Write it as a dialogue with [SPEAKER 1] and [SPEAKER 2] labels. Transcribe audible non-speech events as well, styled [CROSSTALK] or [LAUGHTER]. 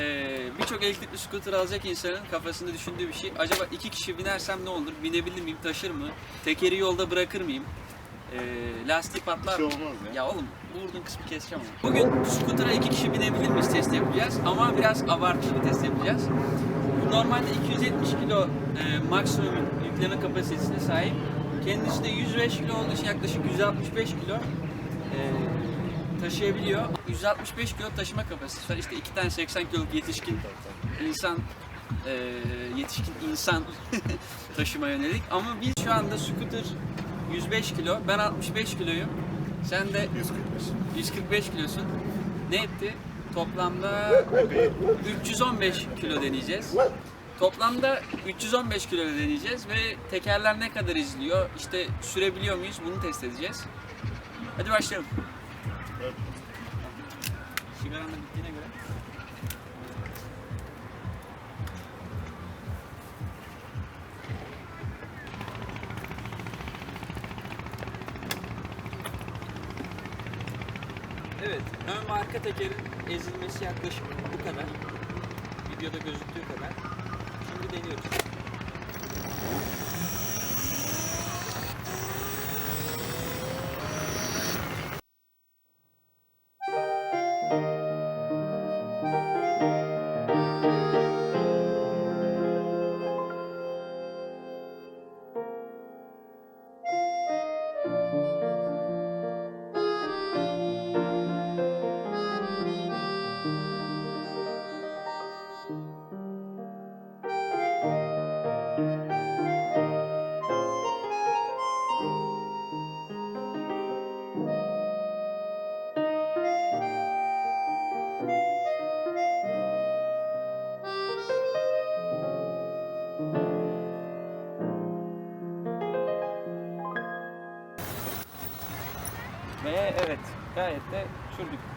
[SPEAKER 1] Ee, Birçok elektrikli scooter alacak insanın kafasında düşündüğü bir şey. Acaba iki kişi binersem ne olur? Binebilir miyim? Taşır mı? Tekeri yolda bırakır mıyım? Ee, lastiği patlar
[SPEAKER 2] Bir
[SPEAKER 1] mı?
[SPEAKER 2] şey olmaz ya.
[SPEAKER 1] Ya oğlum bu vurduğun kısmı keseceğim ama. Bugün scooter'a iki kişi binebilir miyiz test yapacağız ama biraz abartılı bir test yapacağız. Bu normalde 270 kilo e, maksimum yükleme kapasitesine sahip. Kendisi de 105 kilo olduğu için yaklaşık 165 kilo e, taşıyabiliyor. 165 kilo taşıma kapasitesi var. İşte iki tane 80 kiloluk yetişkin insan e, yetişkin insan [LAUGHS] taşıma yönelik. Ama biz şu anda scooter 105 kilo, ben 65 kiloyum. Sen de
[SPEAKER 2] 145.
[SPEAKER 1] 145 kilosun. Ne etti? Toplamda 315 kilo deneyeceğiz. Toplamda 315 kilo deneyeceğiz ve tekerler ne kadar izliyor, işte sürebiliyor muyuz bunu test edeceğiz. Hadi başlayalım.
[SPEAKER 2] Evet.
[SPEAKER 1] Ön ve arka tekerin ezilmesi yaklaşık bu kadar. Videoda gözüktüğü kadar. Şimdi deniyoruz. Ve evet, gayet de sürdük.